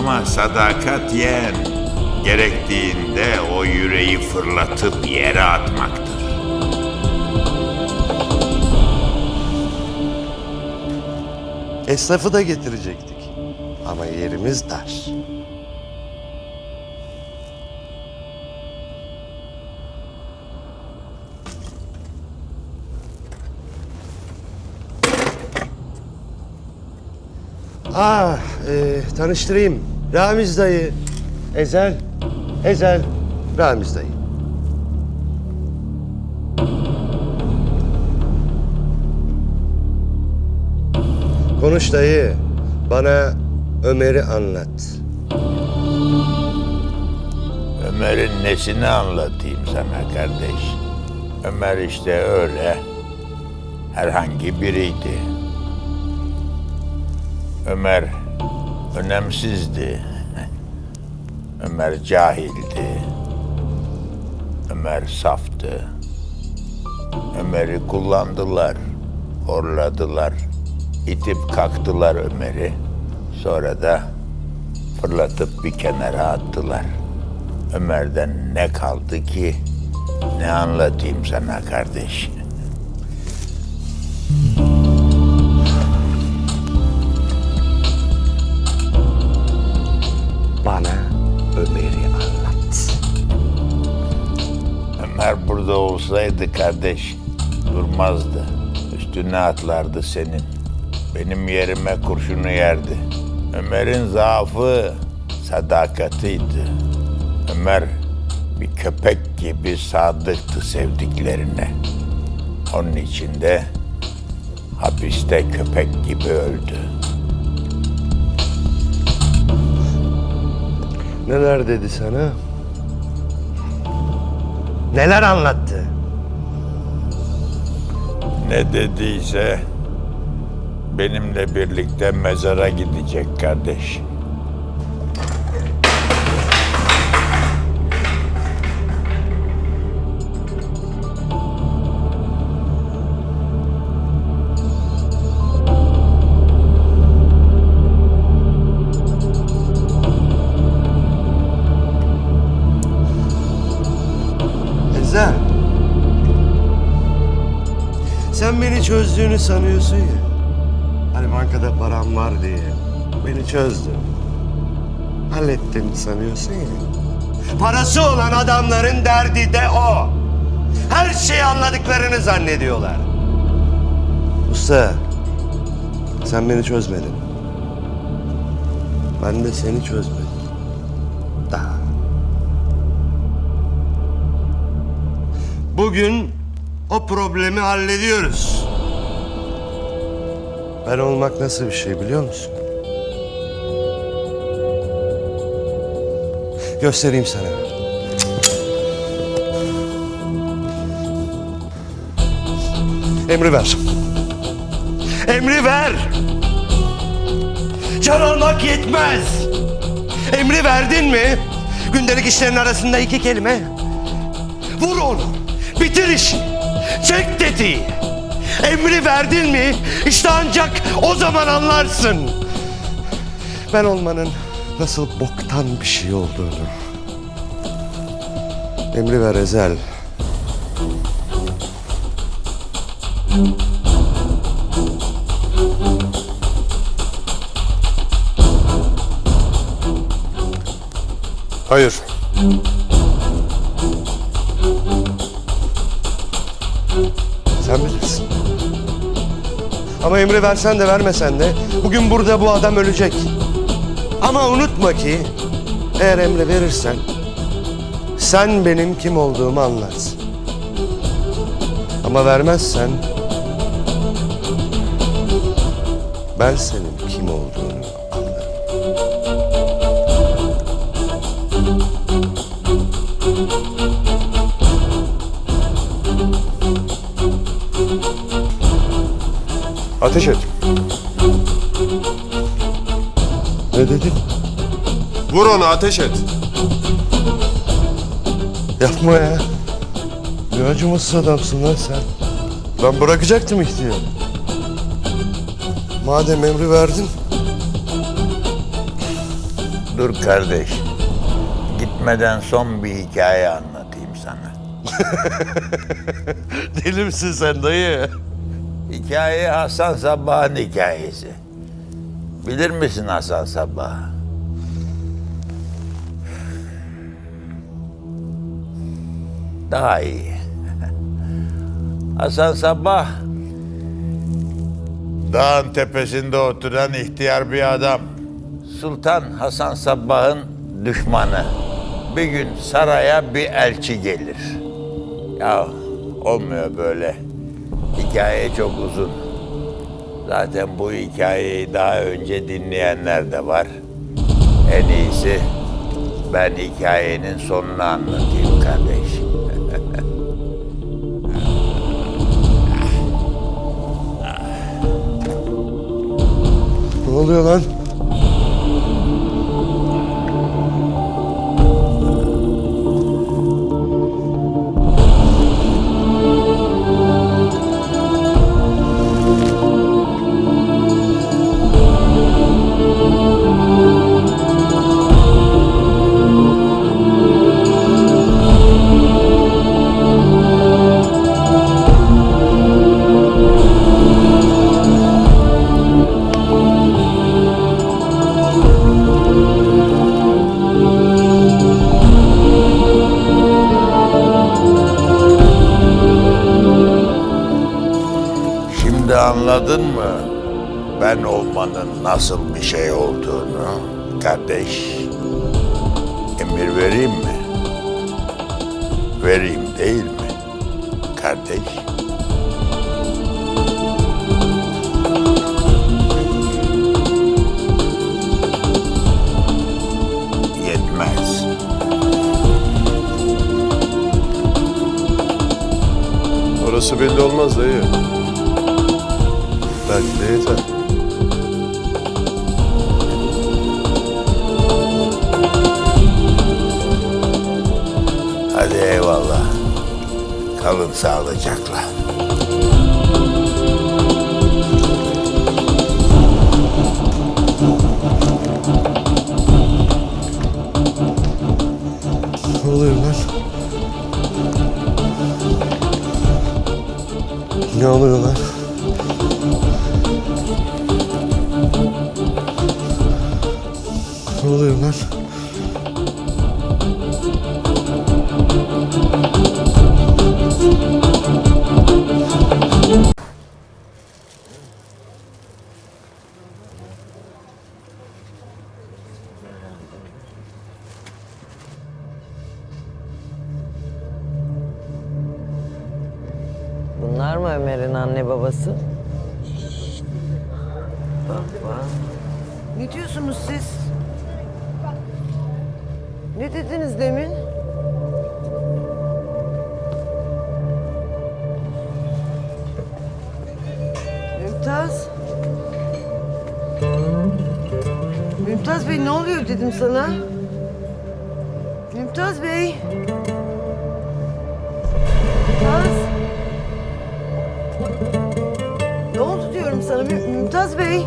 Ama sadakat yeğen gerektiğinde o yüreği fırlatıp yere atmaktır. Esnafı da getirecektik. Ama yerimiz dar. Ah, e, tanıştırayım. Ramiz dayı. Ezel. Ezel. Ramiz dayı. Konuş dayı. Bana Ömer'i anlat. Ömer'in nesini anlatayım sana kardeş? Ömer işte öyle herhangi biriydi. Ömer önemsizdi. Ömer cahildi. Ömer saftı. Ömer'i kullandılar, horladılar, itip kaktılar Ömer'i. Sonra da fırlatıp bir kenara attılar. Ömer'den ne kaldı ki? Ne anlatayım sana kardeş? Burada olsaydı kardeş durmazdı. Üstüne atlardı senin. Benim yerime kurşunu yerdi. Ömer'in zaafı sadakatiydi. Ömer bir köpek gibi sadıktı sevdiklerine. Onun için de hapiste köpek gibi öldü. Neler dedi sana? Neler anlattı? Ne dediyse benimle birlikte mezara gidecek kardeş. Çözdüğünü sanıyorsun ya. Hani bankada param var diye. Beni çözdün. Hallettin sanıyorsun ya. Parası olan adamların derdi de o. Her şeyi anladıklarını zannediyorlar. Usta, sen beni çözmedin. Ben de seni çözmedim. Daha. Bugün o problemi hallediyoruz. Ben olmak nasıl bir şey biliyor musun? Göstereyim sana. Emri ver. Emri ver. Can almak yetmez. Emri verdin mi? Gündelik işlerin arasında iki kelime. Vur onu. Bitir işi. Çek tetiği. Emri verdin mi? İşte ancak o zaman anlarsın. Ben olmanın nasıl boktan bir şey olduğunu. Emri ver Ezel. Hayır. Ama emri versen de vermesen de bugün burada bu adam ölecek. Ama unutma ki eğer emri verirsen sen benim kim olduğumu anlarsın. Ama vermezsen ben senin Ateş et. Ne dedin? Vur onu ateş et. Yapma ya. Ne acımasız adamsın lan sen. Ben bırakacaktım ihtiyarı. Madem emri verdin. Dur kardeş. Gitmeden son bir hikaye anlatayım sana. Deli misin sen dayı? Hikaye Hasan Sabbah'ın hikayesi. Bilir misin Hasan Sabbah? Daha iyi. Hasan Sabbah dağın tepesinde oturan ihtiyar bir adam. Sultan Hasan Sabbah'ın düşmanı. Bir gün saraya bir elçi gelir. Ya olmuyor böyle. Hikaye çok uzun. Zaten bu hikayeyi daha önce dinleyenler de var. En iyisi ben hikayenin sonunu anlatayım kardeş. Ne oluyor lan? Şimdi anladın mı? Ben olmanın nasıl bir şey olduğunu kardeş. Emir vereyim mi? Vereyim değil mi? Kardeş. Yetmez. Orası belli olmaz dayı. Belki de yeter. Hadi eyvallah. Kalın sağlıcakla. Mümtaz Bey ne oluyor dedim sana? Mümtaz Bey. Mümtaz. Ne oldu diyorum sana Mü- Mümtaz Bey?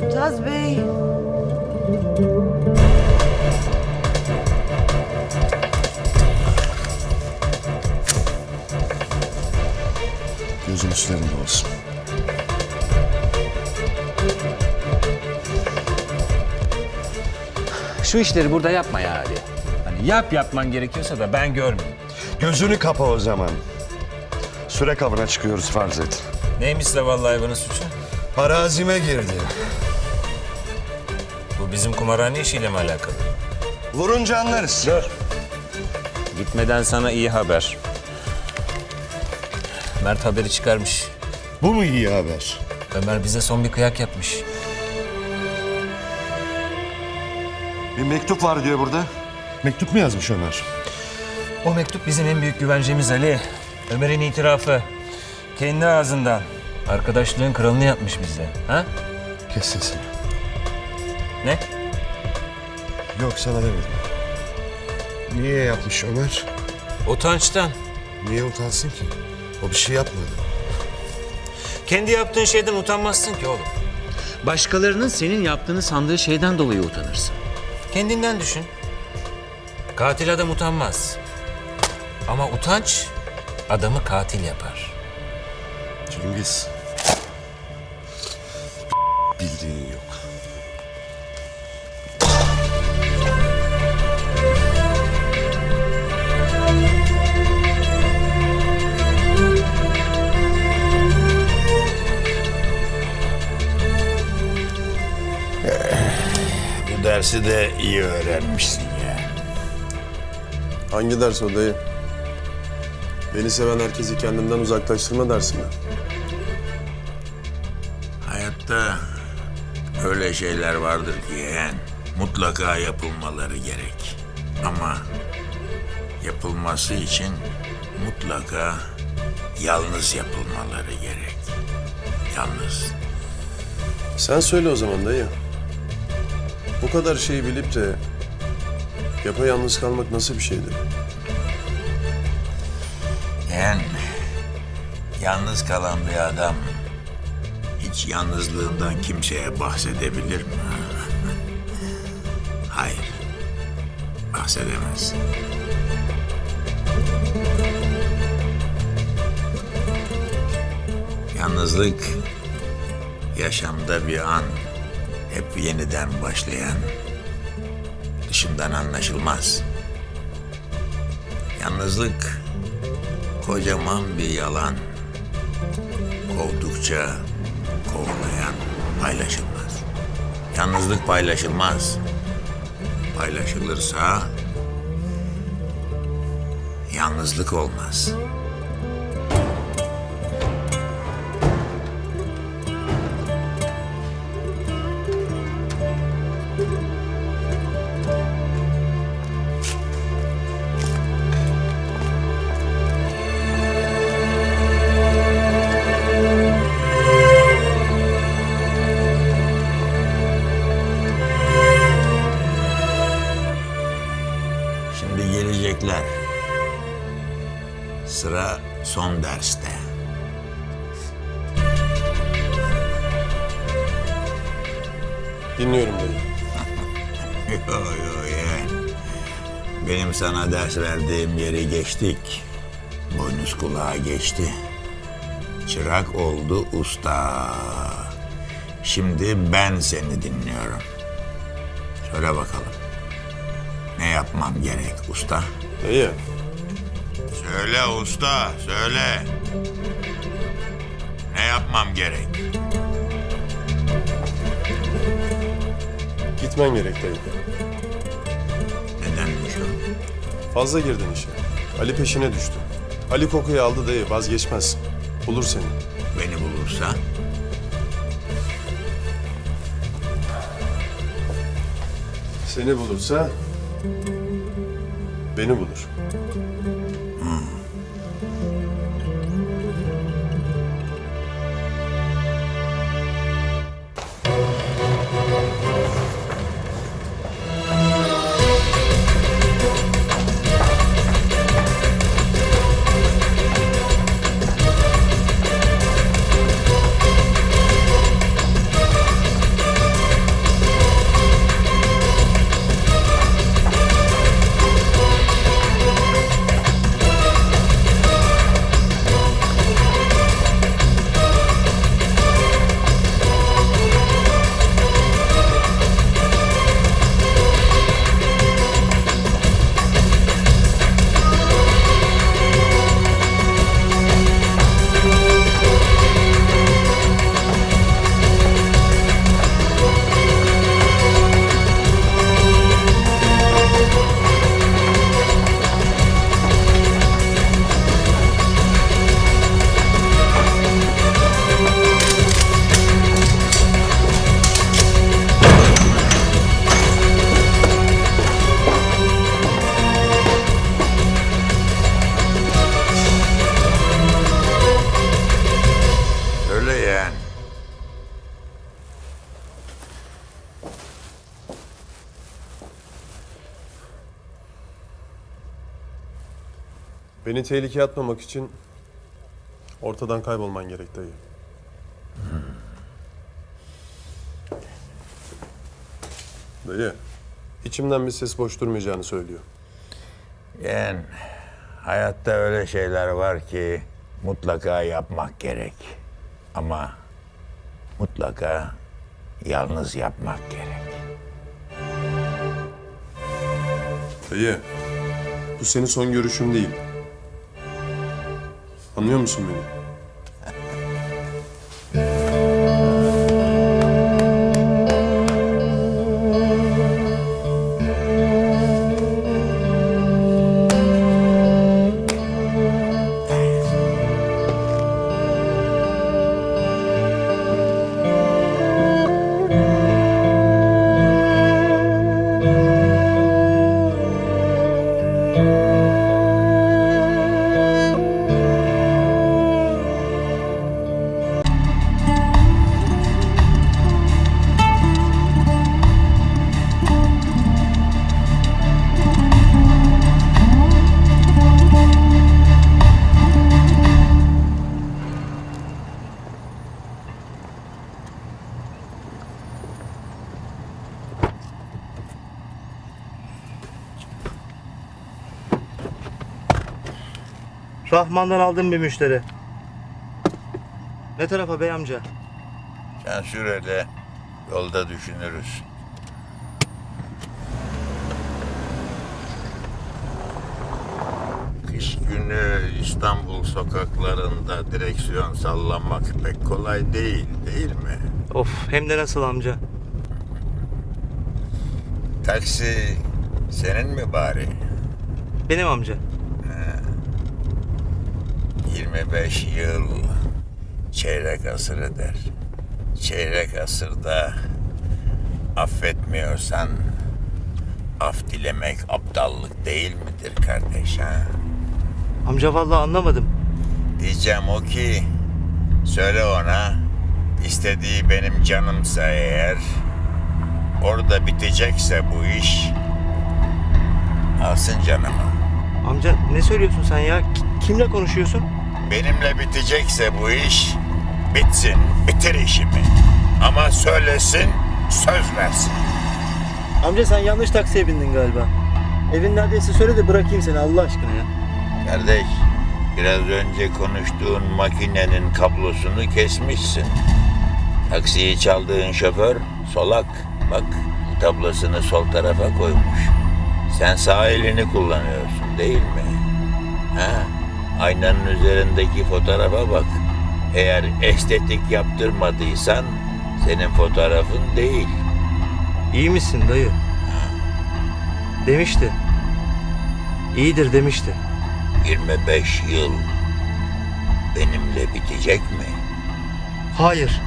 Mümtaz Bey. Gözün üstlerinde olsun. Şu işleri burada yapma ya Ali. Hani yap yapman gerekiyorsa da ben görmeyeyim. Gözünü kapa o zaman. Süre kabına çıkıyoruz farz et. Neymiş zavallı hayvanın suçu? Arazime girdi. Bu bizim kumarhane işiyle mi alakalı? Vurunca anlarız. Gitmeden sana iyi haber. Mert haberi çıkarmış. Bu mu iyi haber? Ömer bize son bir kıyak yapmış. Bir mektup var diyor burada. Mektup mu yazmış Ömer? O mektup bizim en büyük güvencemiz Ali. Ömer'in itirafı. Kendi ağzından. Arkadaşlığın kralını yapmış bizde. Ha? Kes sesini. Ne? Yok sana demedim. Niye yapmış Ömer? Utançtan. Niye utansın ki? O bir şey yapmadı. Kendi yaptığın şeyden utanmazsın ki oğlum. Başkalarının senin yaptığını sandığı şeyden dolayı utanırsın. Kendinden düşün. Katil adam utanmaz. Ama utanç adamı katil yapar. Cengiz. Bildiğin dersi de iyi öğrenmişsin ya. Hangi ders o dayı? Beni seven herkesi kendimden uzaklaştırma dersi mi? Hayatta öyle şeyler vardır ki yeğen. Mutlaka yapılmaları gerek. Ama yapılması için mutlaka yalnız yapılmaları gerek. Yalnız. Sen söyle o zaman dayı. Bu kadar şeyi bilip de yapayalnız kalmak nasıl bir şeydir? Yeğen, yalnız kalan bir adam hiç yalnızlığından kimseye bahsedebilir mi? Hayır. Bahsedemez. Yalnızlık yaşamda bir an hep yeniden başlayan dışından anlaşılmaz. Yalnızlık kocaman bir yalan. Kovdukça kovlayan paylaşılmaz. Yalnızlık paylaşılmaz. Paylaşılırsa yalnızlık olmaz. Dinliyorum dayı. Yo yo yeğen. Benim sana ders verdiğim yeri geçtik. Boynuz kulağa geçti. Çırak oldu usta. Şimdi ben seni dinliyorum. Söyle bakalım. Ne yapmam gerek usta? Dayı, Söyle usta, söyle. Ne yapmam gerek? Gitmen gerek dayı. Nedenmiş o? Fazla girdin işe. Ali peşine düştü. Ali kokuyu aldı dayı, vazgeçmez. Bulur seni. Beni bulursa Seni bulursa beni bulur. Beni tehlikeye atmamak için ortadan kaybolman gerek dayı. Dayı, içimden bir ses boş durmayacağını söylüyor. Yani hayatta öyle şeyler var ki mutlaka yapmak gerek. Ama mutlaka yalnız yapmak gerek. Dayı, bu senin son görüşün değil. Anlıyor musun beni? Rahman'dan aldığım bir müşteri. Ne tarafa bey amca? Sen sür hele, yolda düşünürüz. Kış günü İstanbul sokaklarında direksiyon sallamak pek kolay değil, değil mi? Of hem de nasıl amca? Taksi senin mi bari? Benim amca. 25 yıl çeyrek asır eder. Çeyrek asırda affetmiyorsan af dilemek aptallık değil midir kardeş ha? Amca vallahi anlamadım. Diyeceğim o ki söyle ona istediği benim canımsa eğer orada bitecekse bu iş alsın canımı. Amca ne söylüyorsun sen ya? Ki- kimle konuşuyorsun? Benimle bitecekse bu iş bitsin. Bitir işimi. Ama söylesin, söz versin. Amca sen yanlış taksiye bindin galiba. Evin neredeyse söyle de bırakayım seni Allah aşkına ya. Kardeş, biraz önce konuştuğun makinenin kablosunu kesmişsin. Taksiyi çaldığın şoför solak. Bak, tablosunu sol tarafa koymuş. Sen sağ elini kullanıyorsun değil mi? Ha? Aynanın üzerindeki fotoğrafa bak. Eğer estetik yaptırmadıysan senin fotoğrafın değil. İyi misin dayı? Demişti. İyidir demişti. 25 yıl benimle bitecek mi? Hayır.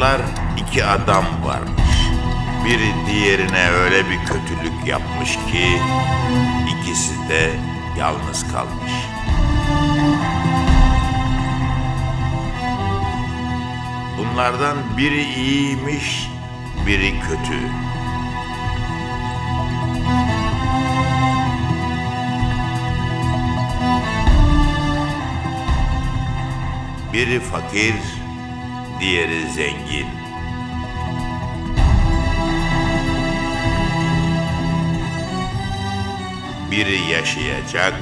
Zamanlar iki adam varmış. Biri diğerine öyle bir kötülük yapmış ki ikisi de yalnız kalmış. Bunlardan biri iyiymiş, biri kötü. Biri fakir, diğeri zengin. Biri yaşayacak,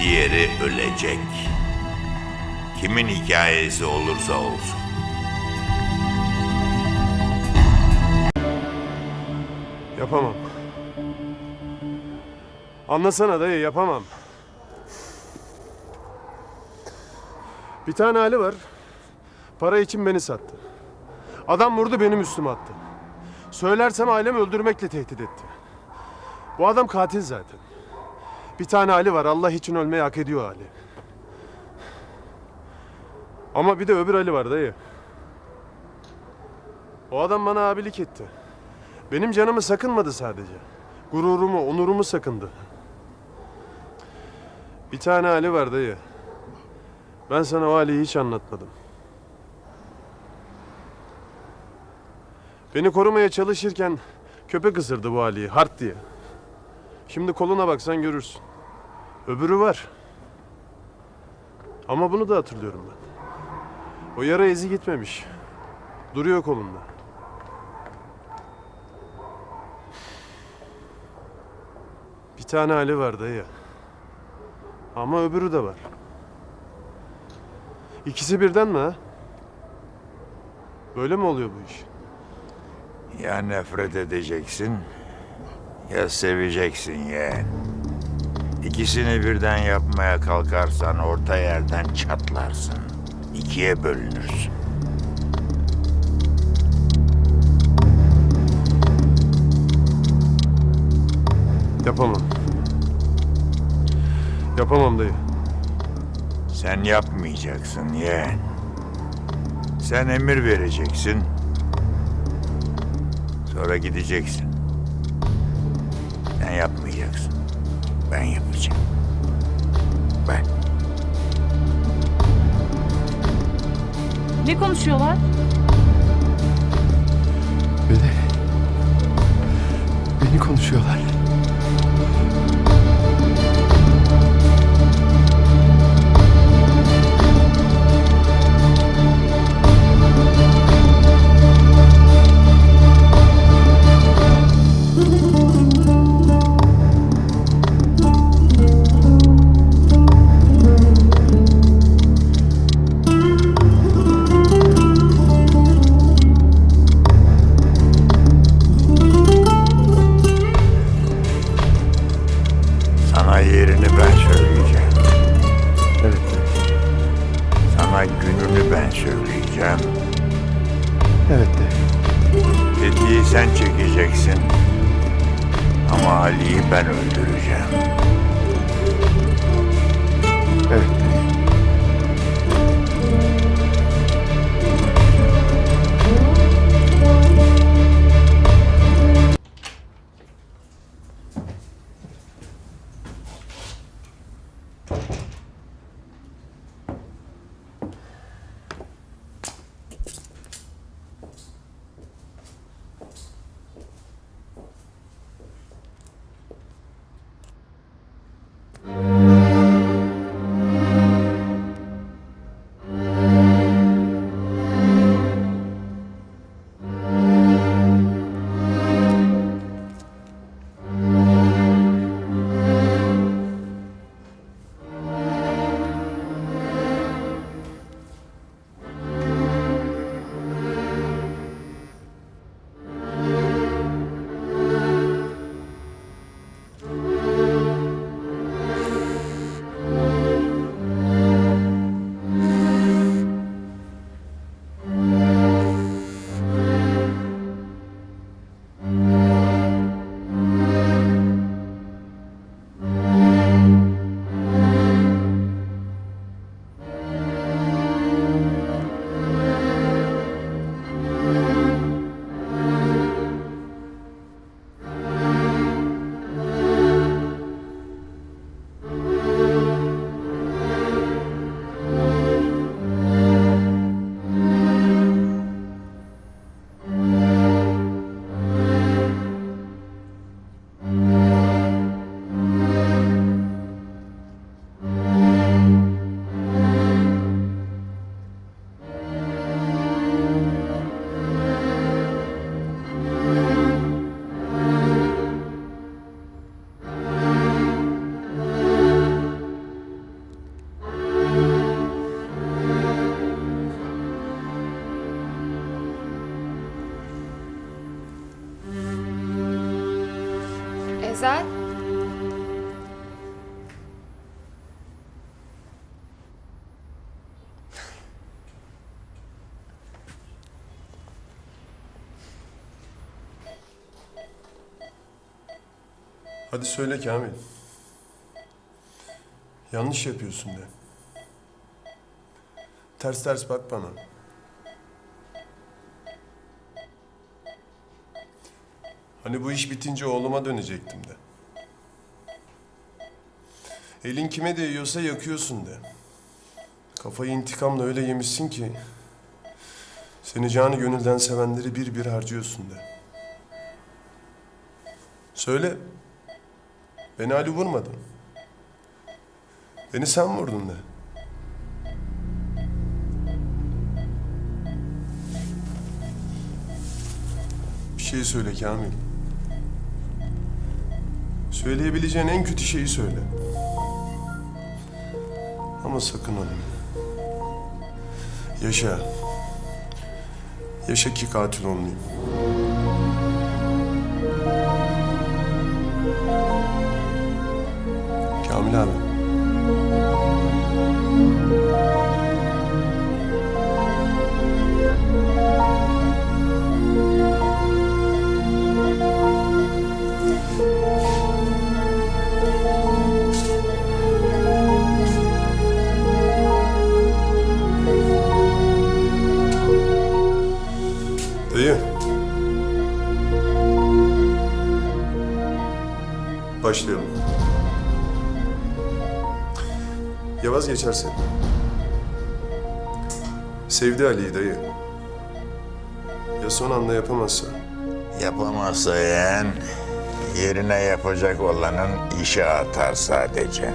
diğeri ölecek. Kimin hikayesi olursa olsun. Yapamam. Anlasana dayı, yapamam. Bir tane hali var. Para için beni sattı. Adam vurdu benim üstüme attı. Söylersem ailemi öldürmekle tehdit etti. Bu adam katil zaten. Bir tane Ali var. Allah için ölmeyi hak ediyor Ali. Ama bir de öbür Ali var dayı. O adam bana abilik etti. Benim canımı sakınmadı sadece. Gururumu, onurumu sakındı. Bir tane Ali var dayı. Ben sana o Ali'yi hiç anlatmadım. Beni korumaya çalışırken köpek ısırdı bu Ali'yi hart diye. Şimdi koluna baksan görürsün. Öbürü var. Ama bunu da hatırlıyorum ben. O yara izi gitmemiş. Duruyor kolunda. Bir tane Ali var dayı. Ama öbürü de var. İkisi birden mi ha? Böyle mi oluyor bu iş? Ya nefret edeceksin ya seveceksin yeğen. İkisini birden yapmaya kalkarsan orta yerden çatlarsın. İkiye bölünürsün. Yapamam. Yapamam dayı. Sen yapmayacaksın yeğen. Sen emir vereceksin. Sonra gideceksin. Sen yapmayacaksın. Ben yapacağım. Ben. Ne konuşuyorlar? Beni... Beni konuşuyorlar. Hadi söyle Kamil. Yanlış yapıyorsun de. Ters ters bak bana. Hani bu iş bitince oğluma dönecektim de. Elin kime değiyorsa yakıyorsun de. Kafayı intikamla öyle yemişsin ki... Seni canı gönülden sevenleri bir bir harcıyorsun de. Söyle. Beni Ali vurmadın. Beni sen vurdun de. Bir şey söyle Kamil. Söyleyebileceğin en kötü şeyi söyle. Ama sakın ölme. Yaşa. Yaşa ki katil olmayayım. Kamil abi. Sevdi Ali'yi dayı. Ya son anda yapamazsa? Yapamazsa yeğen, yerine yapacak olanın işe atar sadece.